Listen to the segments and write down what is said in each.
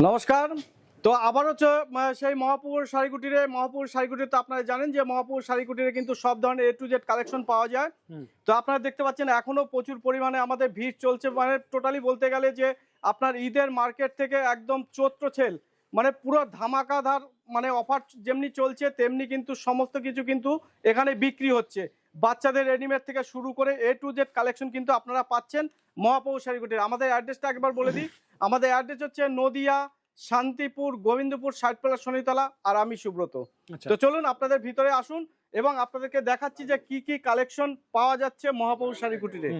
নমস্কার। তো আবার হচ্ছে সেই মহাপুর শাড়িকুটিরে মহাপুর শাড়িকুটিরে তো আপনারা জানেন যে মহাপুর শাড়িকুটিরে কিন্তু সব ধরনের এ টু জেড কালেকশন পাওয়া যায়। তো আপনারা দেখতে পাচ্ছেন এখনও প্রচুর পরিমাণে আমাদের ভিড় চলছে। মানে টোটালি বলতে গেলে যে আপনার ঈদের মার্কেট থেকে একদম চৈত্র ছেল মানে পুরো ধামাকাধার মানে অফার যেমনি চলছে তেমনি কিন্তু সমস্ত কিছু কিন্তু এখানে বিক্রি হচ্ছে। বাচ্চাদের রেডিমেড থেকে শুরু করে এ টু জেড কালেকশন কিন্তু আপনারা পাচ্ছেন মহাপৌর শাড়িকুটির আমাদের অ্যাড্রেসটা একবার বলে দিই। আমাদের অ্যাড্রেস হচ্ছে নদিয়া শান্তিপুর গোবিন্দপুর ষাটপালা শনিতলা আর আমি সুব্রত। আচ্ছা। তো চলুন আপনাদের ভিতরে আসুন এবং আপনাদেরকে দেখাচ্ছি যে কি কি কালেকশন পাওয়া যাচ্ছে মহাপৌর শাড়িকুটিরে।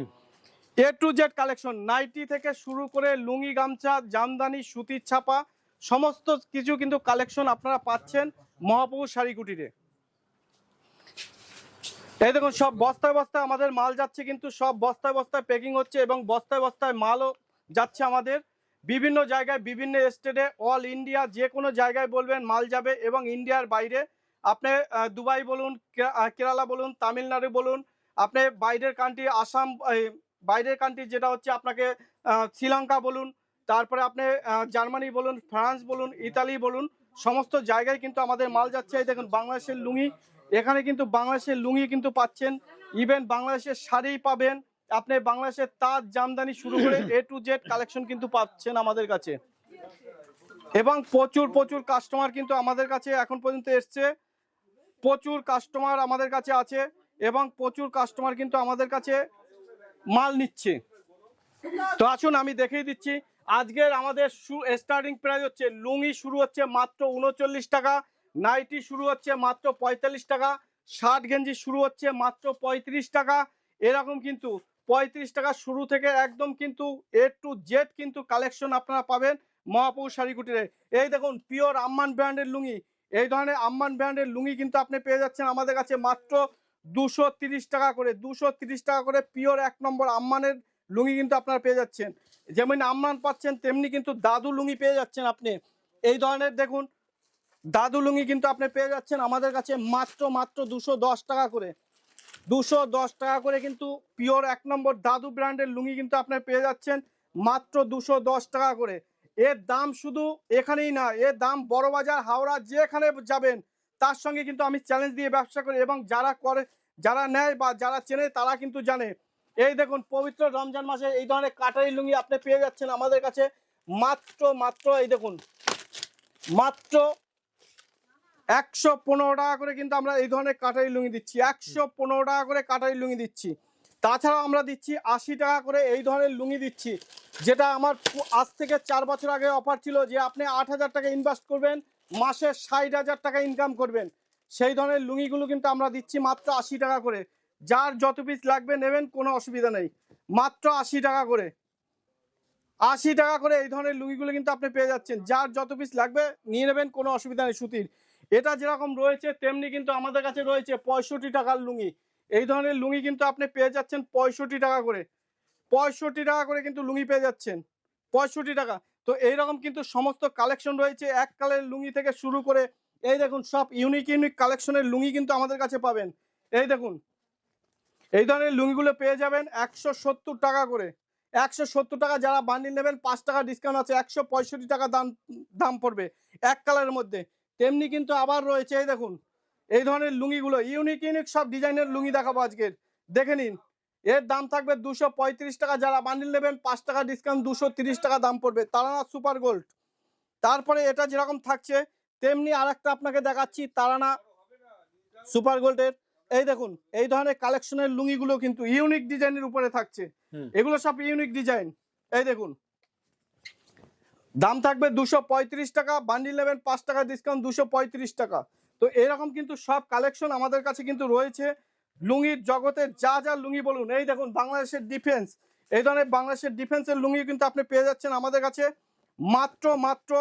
A to Z collection nightie থেকে শুরু করে লুঙ্গি গামছা জামদানি সুতির ছাপা সমস্ত কিছু কিন্তু কালেকশন আপনারা পাচ্ছেন মহাপৌর শাড়িকুটিরে এই দেখুন, সব বস্তায় বস্তায় আমাদের মাল যাচ্ছে, কিন্তু সব বস্তায় বস্তায় প্যাকিং হচ্ছে এবং বস্তায় বস্তায় মালও যাচ্ছে আমাদের। বিভিন্ন জায়গায়, বিভিন্ন স্টেটে অল ইন্ডিয়া যে কোনো জায়গায় বলবেন মাল যাবে এবং ইন্ডিয়ার বাইরে। আপনি দুবাই বলুন কেরালা বলুন, তামিলনাড়ু বলুন, আপনি বাইরের কান্ট্রি আসাম বাইরের কান্ট্রি যেটা হচ্ছে আপনাকে শ্রীলঙ্কা বলুন, তারপরে আপনি জার্মানি বলুন, ফ্রান্স বলুন, ইতালি বলুন, সমস্ত জায়গায় কিন্তু আমাদের মাল যাচ্ছে। এই দেখুন, বাংলাদেশের লুঙ্গি এখানে কিন্তু বাংলাদেশের লুঙ্গি কিন্তু পাচ্ছেন। ইভেন বাংলাদেশের শাড়ি পাবেন। আপনি বাংলাদেশের তাঁত, জামদানি শুরু করে এ টু জেড কালেকশন কিন্তু পাচ্ছেন আমাদের কাছে। এবং প্রচুর প্রচুর কাস্টমার কিন্তু আমাদের কাছে এখন পর্যন্ত এসছে। প্রচুর কাস্টমার আমাদের কাছে আছে এবং প্রচুর কাস্টমার কিন্তু আমাদের কাছে মাল নিচ্ছে। তো আসুন আমি দেখিয়ে দিচ্ছি, আজকের আমাদের স্টার্টিং প্রাইস হচ্ছে, লুঙ্গি শুরু হচ্ছে মাত্র উনচল্লিশ টাকা। নাইটি শুরু হচ্ছে মাত্র পঁয়তাল্লিশ টাকা, শার্ট গেঞ্জি শুরু হচ্ছে মাত্র পঁয়ত্রিশ টাকা। এরকম কিন্তু পঁয়ত্রিশ টাকা শুরু থেকে একদম কিন্তু এ টু জেড কিন্তু কালেকশন আপনারা পাবেন মহাপুর শাড়িকুটিরে এই দেখুন পিওর আম্মান ব্র্যান্ডের লুঙ্গি। এই ধরনের আম্মান ব্র্যান্ডের লুঙ্গি কিন্তু আপনি পেয়ে যাচ্ছেন আমাদের কাছে মাত্র দুশো টাকা করে। দুশো টাকা করে পিওর এক নম্বর আম্মানের লুঙ্গি কিন্তু আপনারা পেয়ে যাচ্ছেন। যেমন আম্মান পাচ্ছেন, তেমনি কিন্তু দাদু লুঙ্গি পেয়ে যাচ্ছেন আপনি। এই ধরনের দেখুন দাদু লুঙ্গি কিন্তু আপনি পেয়ে যাচ্ছেন আমাদের কাছে মাত্র মাত্র দুশো দশ টাকা করে। দুশো দশ টাকা করে কিন্তু পিওর এক নম্বর দাদু ব্র্যান্ডের লুঙ্গি কিন্তু আপনি পেয়ে যাচ্ছেন মাত্র দুশো দশ টাকা করে। এর দাম শুধু এখানেই না, এর দাম বড়বাজার, হাওড়া, যেখানে যাবেন, তার সঙ্গে কিন্তু আমি চ্যালেঞ্জ দিয়ে ব্যবসা করি এবং যারা করে, যারা নেয় বা যারা চেনে তারা কিন্তু জানে। এই দেখুন, পবিত্র রমজান মাসে এই ধরনের কাটারি লুঙ্গি আপনি পেয়ে যাচ্ছেন আমাদের কাছে মাত্র মাত্র এই দেখুন, মাত্র একশো পনেরো টাকা করে কিন্তু আমরা এই ধরনের কাটারি লুঙ্গি দিচ্ছি। একশো পনেরো টাকা করে কাটারি লুঙ্গি দিচ্ছি। তাছাড়াও আমরা দিচ্ছি আশি টাকা করে এই ধরনের লুঙ্গি দিচ্ছি, যেটা আমার আজ থেকে চার বছর আগে অফার ছিল যে আপনি আট হাজার টাকা ইনভেস্ট করবেন, মাসে ষাট হাজার টাকা ইনকাম করবেন। সেই ধরনের লুঙ্গিগুলো কিন্তু আমরা দিচ্ছি মাত্র আশি টাকা করে। যার যত পিস লাগবে নেবেন, কোনো অসুবিধা নেই। মাত্র আশি টাকা করে। আশি টাকা করে এই ধরনের লুঙ্গিগুলো কিন্তু আপনি পেয়ে যাচ্ছেন। যার যত পিস লাগবে, নিয়ে নেবেন, কোনো অসুবিধা নেই সুতির। এটা যেরকম রয়েছে, তেমনি কিন্তু আমাদের কাছে রয়েছে পঁয়ষট্টি টাকার লুঙ্গি। এই ধরনের লুঙ্গি কিন্তু আপনি পেয়ে যাচ্ছেন পঁয়ষট্টি টাকা করে। পঁয়ষট্টি টাকা করে কিন্তু লুঙ্গি পেয়ে যাচ্ছেন। পঁয়ষট্টি টাকা। তো এইরকম কিন্তু সমস্ত কালেকশন রয়েছে, এক কালের লুঙ্গি থেকে শুরু করে, এই দেখুন সব ইউনিক ইউনিক কালেকশনের লুঙ্গি কিন্তু আমাদের কাছে পাবেন। এই দেখুন, এই ধরনের লুঙ্গিগুলো পেয়ে যাবেন একশো সত্তর টাকা করে। একশো সত্তর টাকা যারা বান্ডিল নেবেন, পাঁচ টাকা ডিসকাউন্ট আছে, একশো পঁয়ষট্টি টাকা দাম দাম পড়বে এক কালারের মধ্যে। তেমনি কিন্তু আবার রয়েছে এই দেখুন এই ধরনের লুঙ্গিগুলো ইউনিক ইউনিক সব ডিজাইনের লুঙ্গি দেখাবো আজকের দেখে নিন এর দাম থাকবে দুশো টাকা যারা বান্ডিল নেবেন পাঁচ টাকা ডিসকাউন্ট দুশো টাকা দাম পড়বে। তারানা সুপার গোল্ড তারপরে এটা যেরকম থাকছে তেমনি আর একটা আপনাকে দেখাচ্ছি তারানা সুপার গোল্ডের এই দেখুন এই ধরনের কালেকশনের লুঙ্গিগুলো কিন্তু ইউনিক ডিজাইনের উপরে থাকছে। এগুলো সব ইউনিক ডিজাইন এই দেখুন দাম থাকবে দুশো টাকা বান্ডিল নেবেন পাঁচ টাকা ডিসকাউন্ট দুশো টাকা। তো এরকম কিন্তু সব কালেকশন আমাদের কাছে কিন্তু রয়েছে। লুঙ্গির জগতের যা যা লুঙ্গি বলুন, এই দেখুন বাংলাদেশের ডিফেন্স এই ধরনের বাংলাদেশের ডিফেন্সের লুঙ্গি কিন্তু আপনি পেয়ে যাচ্ছেন আমাদের কাছে মাত্র মাত্র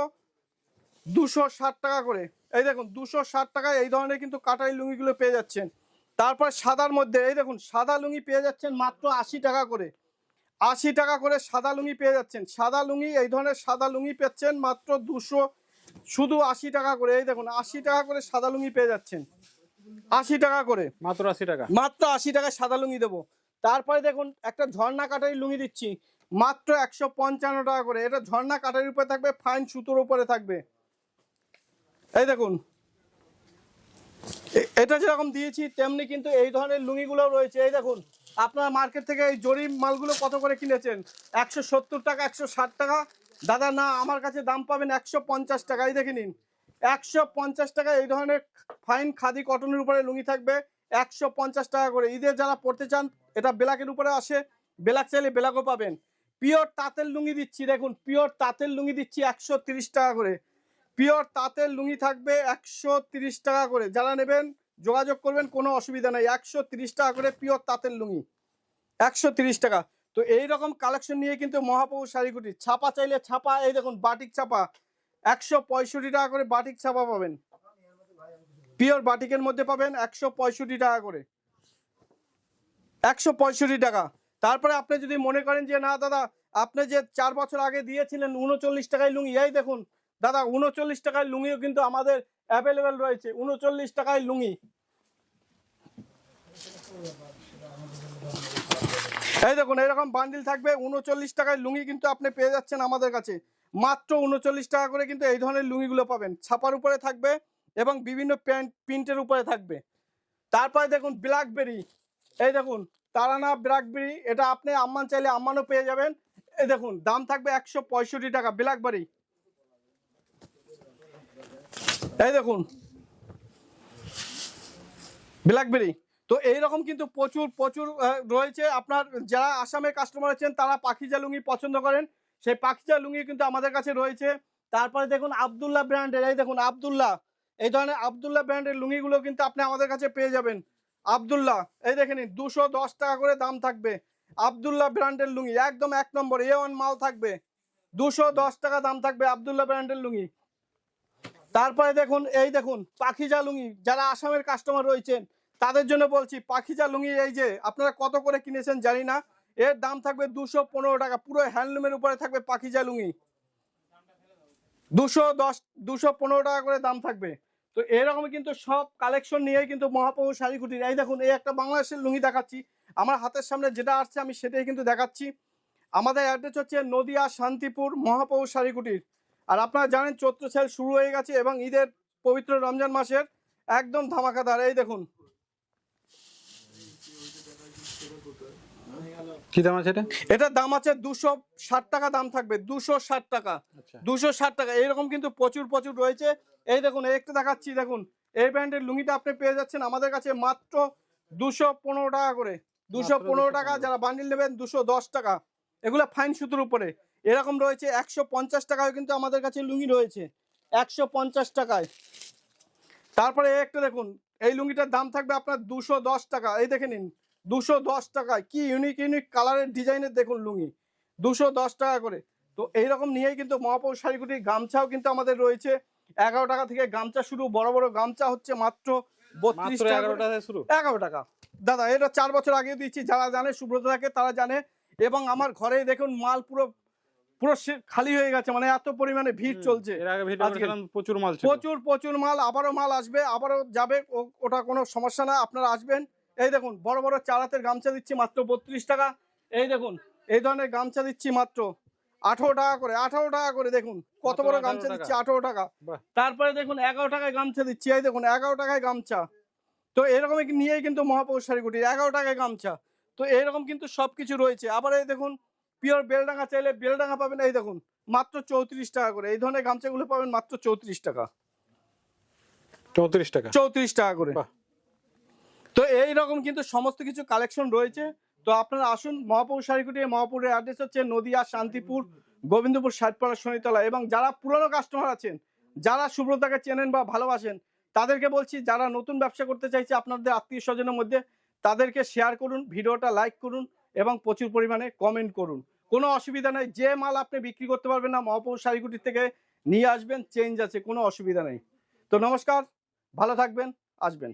দুশো টাকা করে। এই দেখুন, দুশো টাকায় এই ধরনের কিন্তু কাটাই লুঙ্গিগুলো পেয়ে যাচ্ছেন। তারপর সাদার মধ্যে, এই দেখুন, সাদা লুঙ্গি পেয়ে যাচ্ছেন মাত্র আশি টাকা করে। আশি টাকা করে সাদা লুঙ্গি পেয়ে যাচ্ছেন। সাদা লুঙ্গি এই ধরনের সাদা লুঙ্গি পেচ্ছেন মাত্র দুশো শুধু আশি টাকা করে। এই দেখুন আশি টাকা করে সাদা লুঙ্গি পেয়ে যাচ্ছেন। আশি টাকা করে। মাত্র আশি টাকা। মাত্র আশি টাকায় সাদা লুঙ্গি দেবো। তারপরে দেখুন একটা ঝর্ণা কাটারি লুঙ্গি দিচ্ছি মাত্র একশো পঞ্চান্ন টাকা করে। এটা ঝর্ণা কাটার উপরে থাকবে ফাইন সুতোর উপরে থাকবে। এই দেখুন এটা যেরকম দিয়েছি তেমনি কিন্তু এই ধরনের লুঙ্গিগুলো রয়েছে। এই দেখুন আপনারা মার্কেট থেকে এই জরিব মালগুলো কত করে কিনেছেন? একশো সত্তর টাকা, একশো ষাট টাকা? দাদা, না, আমার কাছে দাম পাবেন একশো পঞ্চাশ টাকাই দেখে নিন। একশো পঞ্চাশ টাকা এই ধরনের ফাইন খাদি কটনের উপরে লুঙ্গি থাকবে, একশো পঞ্চাশ টাকা করে। ঈদের যারা পড়তে চান, এটা বেলাকের উপরে আসে, বেলাক চাইলে বেলাকও পাবেন। পিওর তাঁতের লুঙ্গি দিচ্ছি, দেখুন, পিওর তাঁতের লুঙ্গি দিচ্ছি একশো টাকা করে। পিওর তাঁতের লুঙ্গি থাকবে একশো টাকা করে। যারা নেবেন যোগাযোগ করবেন, কোনো অসুবিধা নেই। একশো টাকা করে পিওর তাঁতের লুঙ্গি। একশো টাকা। তো এই রকম কালেকশন নিয়ে কিন্তু মহাপ্রভু শাড়িগুটি। ছাপা চাইলে ছাপা, এই দেখুন বাটিক ছাপা। একশো পঁয়ষট্টি টাকা করে বাটিক ছাপা পাবেন। পিওর বাটিকের মধ্যে পাবেন একশো পঁয়ষট্টি টাকা করে। একশো পঁয়ষট্টি টাকা। তারপরে আপনি যদি মনে করেন যে, না দাদা, আপনি যে চার বছর আগে দিয়েছিলেন উনচল্লিশ টাকায় লুঙ্গি, এই দেখুন, দাদা, উনচল্লিশ টাকায় লুঙ্গিও কিন্তু আমাদের অ্যাভেলেবেল রয়েছে। উনচল্লিশ টাকায় লুঙ্গি। এই দেখুন, এরকম বান্ডিল থাকবে। উনচল্লিশ টাকায় লুঙ্গি কিন্তু আপনি পেয়ে যাচ্ছেন আমাদের কাছে। মাত্র উনচল্লিশ টাকা করে কিন্তু এই ধরনের লুঙ্গিগুলো পাবেন। ছাপার উপরে থাকবে এবং বিভিন্ন প্যান্ট, প্রিন্টের উপরে থাকবে। তারপরে দেখুন ব্ল্যাকবেরি এই দেখুন, তারানা ব্ল্যাকবেরি এটা আপনি আম্মান চাইলে আম্মানও পেয়ে যাবেন। এই দেখুন, দাম থাকবে একশো পঁয়ষট্টি টাকা ব্ল্যাকবেরি এই দেখুন। ব্ল্যাকবেরি তো এইরকম কিন্তু প্রচুর প্রচুর রয়েছে। আপনার যারা আসামের কাস্টমার আছেন, তারা পাখিজা লুঙ্গি পছন্দ করেন। সেই পাখিজা লুঙ্গি কিন্তু আমাদের কাছে রয়েছে। তারপরে দেখুন আবদুল্লাহ ব্র্যান্ডের এই দেখুন আবদুল্লাহ। এই ধরনের আবদুল্লাহ ব্র্যান্ডের লুঙ্গিগুলো কিন্তু আপনি আমাদের কাছে পেয়ে যাবেন। আবদুল্লাহ, এই দেখে নিন, দুশো দশ টাকা করে দাম থাকবে। আবদুল্লাহ ব্র্যান্ডের লুঙ্গি, একদম এক নম্বর, এ ওয়ান মাল থাকবে। দুশো দশ টাকা দাম থাকবে আবদুল্লাহ ব্র্যান্ডের লুঙ্গি। তারপরে দেখুন, এই দেখুন পাখিজা লুঙ্গি যারা আসামের কাস্টমার রয়েছেন, তাদের জন্য বলছি পাখিজা লুঙ্গি এই যে, আপনারা কত করে কিনেছেন জানি না, এর দাম থাকবে দুশো পনেরো টাকা, পুরো হ্যান্ডলুমের উপরে থাকবে পাখিজা লুঙ্গি দুশো দশ, দুশো পনেরো টাকা করে দাম থাকবে। তো এরকম কিন্তু সব কালেকশন নিয়েই কিন্তু মহাপ্রভু শাড়ি কুটির এই দেখুন, এই একটা বাংলাদেশের লুঙ্গি দেখাচ্ছি, আমার হাতের সামনে যেটা আসছে আমি সেটাই কিন্তু দেখাচ্ছি। আমাদের অ্যাড্রেস হচ্ছে নদিয়া শান্তিপুর মহাপ্রভু শাড়ি কুটির আর আপনারা জানেন চৈত্র সেল শুরু হয়ে গেছে এবং ঈদের পবিত্র রমজান মাসের একদম ধামাকাদার। এই দেখুন। কি দাম আছে এটা? দাম আছে দুশো ষাট টাকা দাম থাকবে দুশো ষাট টাকা। আচ্ছা। দুশো ষাট টাকা। এইরকম কিন্তু প্রচুর প্রচুর রয়েছে। এই দেখুন এই একটা দেখাচ্ছি দেখুন। এই ব্র্যান্ডের লুঙ্গিটা আপনি পেয়ে যাচ্ছেন আমাদের কাছে মাত্র দুশো পনেরো টাকা করে। দুশো পনেরো টাকা যারা বান্ডিল নেবেন দুশো দশ টাকা। এগুলো ফাইন সুতোর উপরে। এরকম রয়েছে একশো পঞ্চাশ টাকায় কিন্তু আমাদের কাছে লুঙ্গি রয়েছে একশো পঞ্চাশ টাকায়। তারপরে একটা দেখুন এই লুঙ্গিটার দাম থাকবে আপনার দুশো দশ টাকা। এই দেখে নিন দুশো দশ টাকায় কি ইউনিক ইউনিক কালারের ডিজাইনের দেখুন লুঙ্গি দুশো দশ টাকা করে। তো এইরকম নিয়েই কিন্তু মহাপৌর শাড়িগুটির গামছাও কিন্তু আমাদের রয়েছে। এগারো টাকা থেকে গামছা শুরু বড় বড় গামছা হচ্ছে মাত্র বত্রিশ এগারো টাকা শুরু? এগারো টাকা। দাদা এটা চার বছর আগে দিচ্ছি যারা জানে সুব্রত থাকে তারা জানে। এবং আমার ঘরে দেখুন মাল পুরো পুরো খালি হয়ে গেছে মানে এত পরিমাণে ভিড় চলছে। প্রচুর মাল প্রচুর প্রচুর মাল আবারও মাল আসবে আবারও যাবে ওটা কোনো সমস্যা না আপনারা আসবেন। এই দেখুন বড় বড় চারাতের গামছা দিচ্ছি মাত্র বত্রিশ টাকা। এই দেখুন এই ধরনের গামছা দিচ্ছি মাত্র আঠারো টাকা করে আঠারো টাকা করে দেখুন কত বড় গামছা। দিচ্ছি আঠারো টাকা। তারপরে দেখুন এগারো টাকায় গামছা দিচ্ছি এই দেখুন এগারো টাকায় গামছা। তো এরকমই নিয়েই কিন্তু মহাপৌর শাড়িগুটি এগারো টাকায় গামছা। তো এরকম কিন্তু সবকিছু রয়েছে। আবার এই দেখুন পিওর বেলডাঙ্গা চাইলে বেলডাঙ্গা পাবেন এই দেখুন মাত্র চৌত্রিশ টাকা করে। এই ধরনের গামছাগুলো পাবেন মাত্র চৌত্রিশ টাকা। চৌত্রিশ টাকা। চৌত্রিশ টাকা করে। তো এই রকম কিন্তু সমস্ত কিছু কালেকশন রয়েছে। তো আপনারা আসুন মহাপুর শাড়িকুটি মহাপুরের অ্যাড্রেস হচ্ছে নদিয়া শান্তিপুর গোবিন্দপুর ষাটপাড়া শনিতলা। এবং যারা পুরনো কাস্টমার আছেন যারা সুব্রতাকে চেনেন বা ভালোবাসেন তাদেরকে বলছি যারা নতুন ব্যবসা করতে চাইছে আপনাদের আত্মীয় স্বজনের মধ্যে তাদেরকে শেয়ার করুন ভিডিওটা লাইক করুন এবং প্রচুর পরিমাণে কমেন্ট করুন। কোনো অসুবিধা নেই, যে মাল আপনি বিক্রি করতে পারবেন না মহাপুর শাড়িকুটির থেকে নিয়ে আসবেন চেঞ্জ আছে, কোনো অসুবিধা নেই। তো নমস্কার, ভালো থাকবেন, আসবেন।